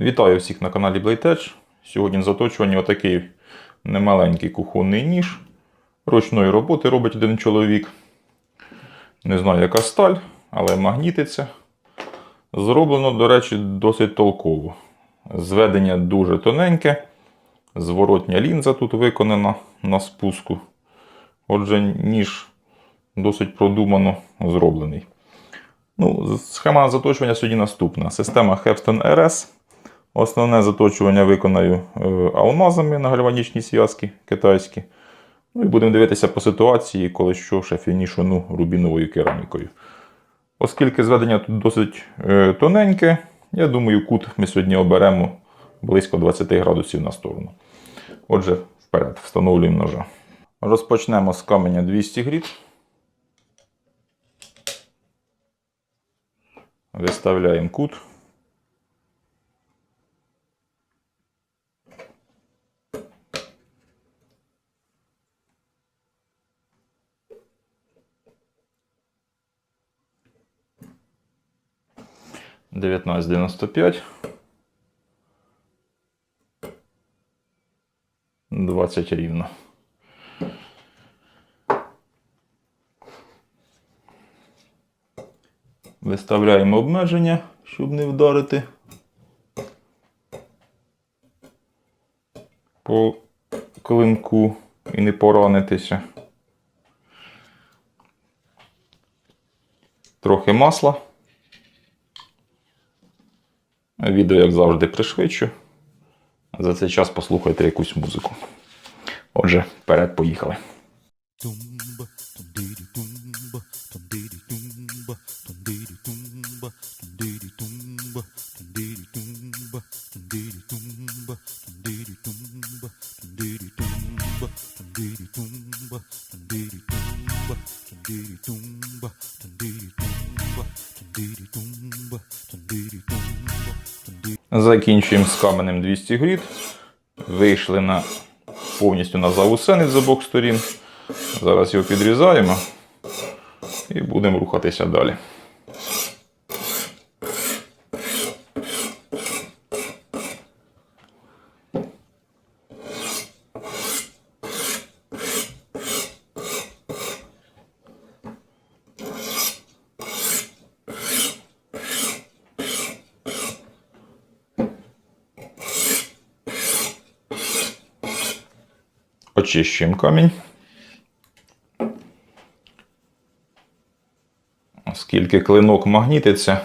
Вітаю всіх на каналі Blade Сьогодні на заточуванні отакий немаленький кухонний ніж. Ручної роботи робить один чоловік. Не знаю, яка сталь, але магнітиться. Зроблено, до речі, досить толково. Зведення дуже тоненьке. Зворотня лінза тут виконана на спуску. Отже, ніж досить продумано зроблений. Ну, схема заточування сьогодні наступна. Система Hepston RS. Основне заточування виконаю е, алмазами на гальванічні зв'язки китайські. Ну і будемо дивитися по ситуації, коли що ще фінішину рубіновою керамікою. Оскільки зведення тут досить е, тоненьке, я думаю, кут ми сьогодні оберемо близько 20 градусів на сторону. Отже, вперед, встановлюємо ножа. Розпочнемо з каменя 200 гріт. Виставляємо кут. Дев'ятнадцять дев'яносто п'ять. Двадцять рівно. Виставляємо обмеження, щоб не вдарити по клинку і не поранитися. Трохи масла. Відео, як завжди, пришвидшу. За цей час послухайте якусь музику. Отже, вперед поїхали. Закінчуємо з каменем 200 гріт. Вийшли на повністю на заусенець з обох сторін. Зараз його підрізаємо і будемо рухатися далі. Очищуємо камінь. Оскільки клинок магнітиться,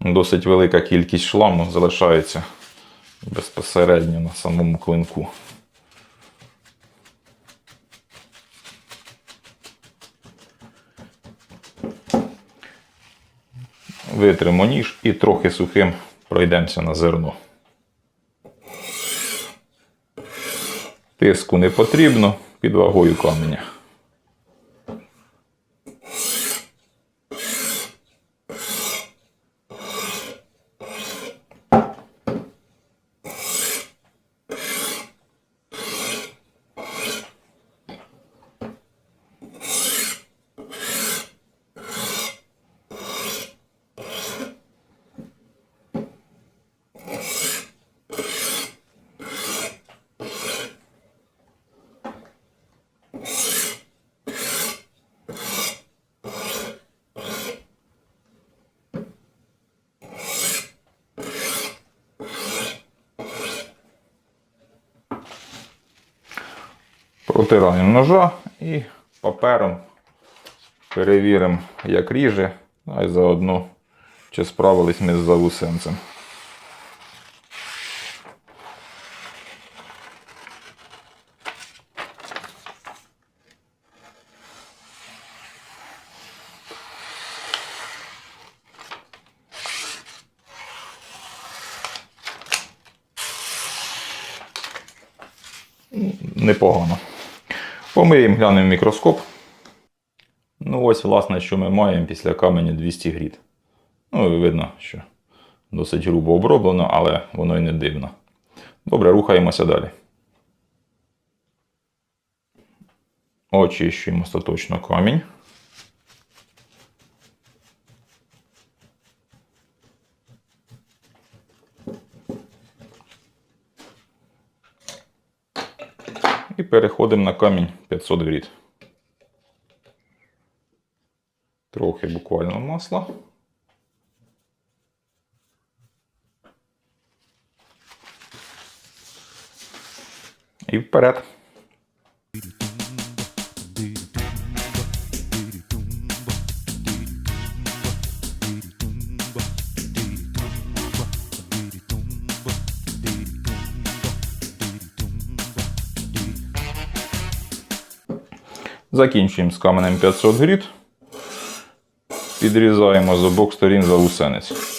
досить велика кількість шламу залишається безпосередньо на самому клинку. Витримо ніж і трохи сухим пройдемося на зерно. Тиску не потрібно під вагою каменя. Протираємо ножа і папером перевіримо, як ріже, а й заодно, чи справились ми з заусенцем. Непогано. Помиємо, глянемо мікроскоп. Ну ось, власне, що ми маємо після каменю 200 гріт. Ну, видно, що досить грубо оброблено, але воно й не дивно. Добре, рухаємося далі. Очищуємо остаточно камінь. Переходимо на камінь 500 гріт. Трохи буквально масла. І вперед. Закінчуємо з каменем 500 гріт. Підрізаємо з обох сторін заусенець.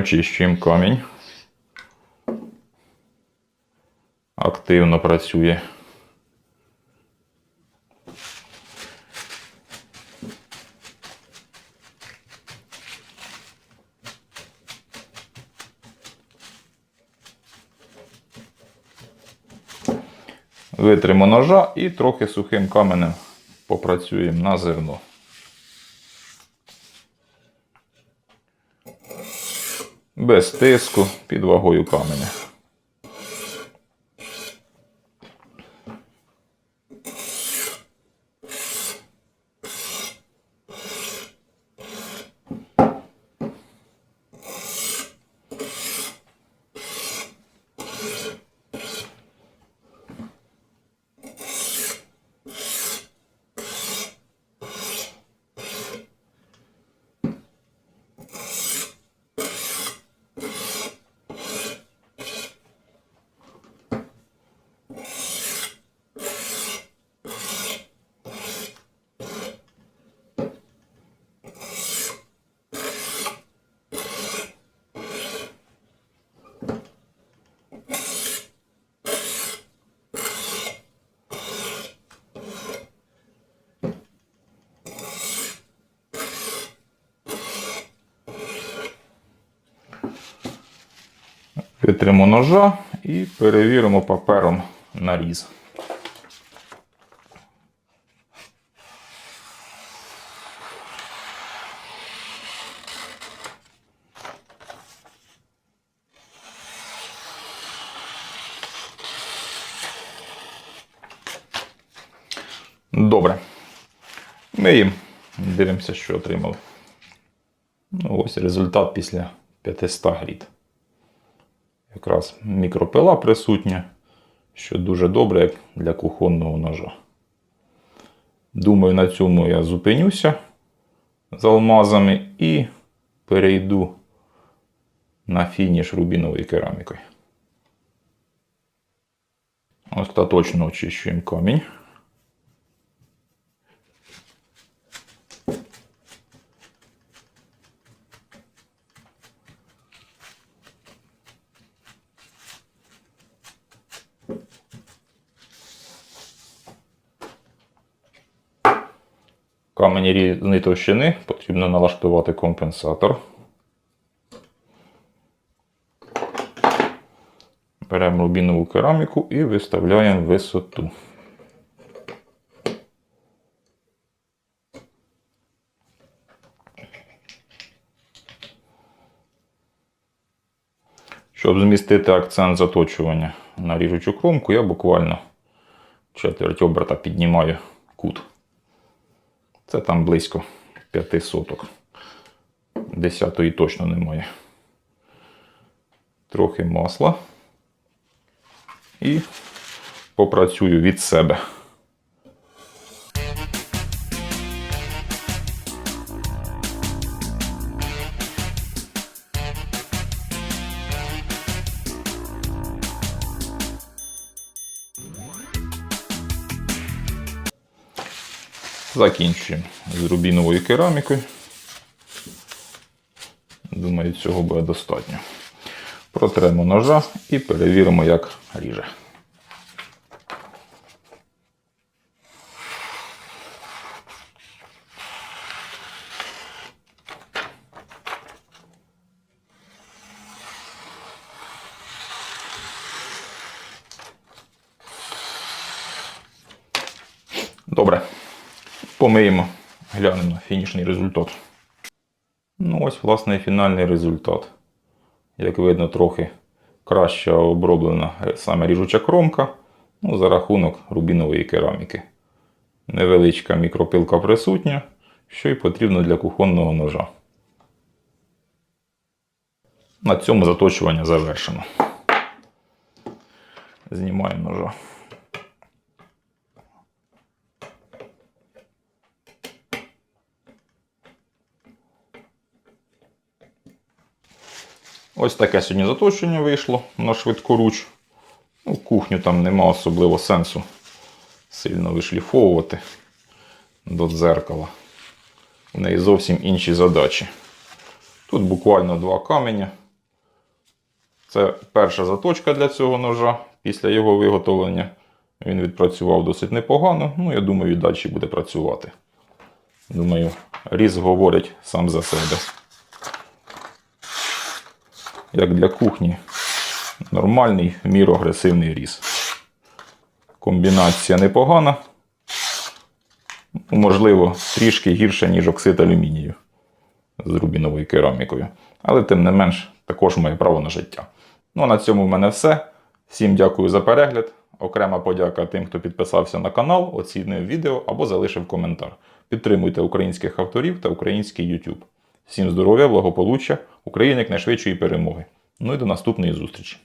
Очищуємо камінь. Активно працює. Витримо ножа і трохи сухим каменем попрацюємо на зерно. Без тиску під вагою каменя. Витримо ножа і перевіримо папером наріз. Добре. Миємо. Дивимося, що отримали. Ну, ось результат після 500 гріт. Якраз мікропила присутня, що дуже добре як для кухонного ножа. Думаю, на цьому я зупинюся з алмазами і перейду на фініш рубіновою керамікою. Остаточно очищуємо камінь. Камені різної товщини потрібно налаштувати компенсатор. Беремо рубінову кераміку і виставляємо висоту. Щоб змістити акцент заточування на ріжучу кромку, я буквально четверть оберта піднімаю кут. Це там близько 5 соток. Десятої точно немає. Трохи масла. І попрацюю від себе. Закінчуємо з рубіновою керамікою. Думаю, цього буде достатньо. Протремо ножа і перевіримо, як ріже. Добре. Помиємо, глянемо фінішний результат. Ну, ось, власне, і фінальний результат. Як видно, трохи краще оброблена саме ріжуча кромка ну, за рахунок рубінової кераміки. Невеличка мікропилка присутня, що й потрібно для кухонного ножа. На цьому заточування завершено. Знімаємо ножа. Ось таке сьогодні заточення вийшло на швидкоруч. Ну, кухню там нема особливо сенсу сильно вишліфовувати до дзеркала. В неї зовсім інші задачі. Тут буквально два каменя. Це перша заточка для цього ножа. Після його виготовлення він відпрацював досить непогано. Ну, я думаю, і далі буде працювати. Думаю, різ говорить сам за себе. Як для кухні, нормальний, міру агресивний різ. Комбінація непогана. Можливо, трішки гірше, ніж оксид алюмінію з рубіновою керамікою. Але тим не менш, також має право на життя. Ну а на цьому в мене все. Всім дякую за перегляд. Окрема подяка тим, хто підписався на канал, оцінив відео або залишив коментар. Підтримуйте українських авторів та український YouTube. Всім здоров'я, благополуччя, України як найшвидшої перемоги. Ну і до наступної зустрічі!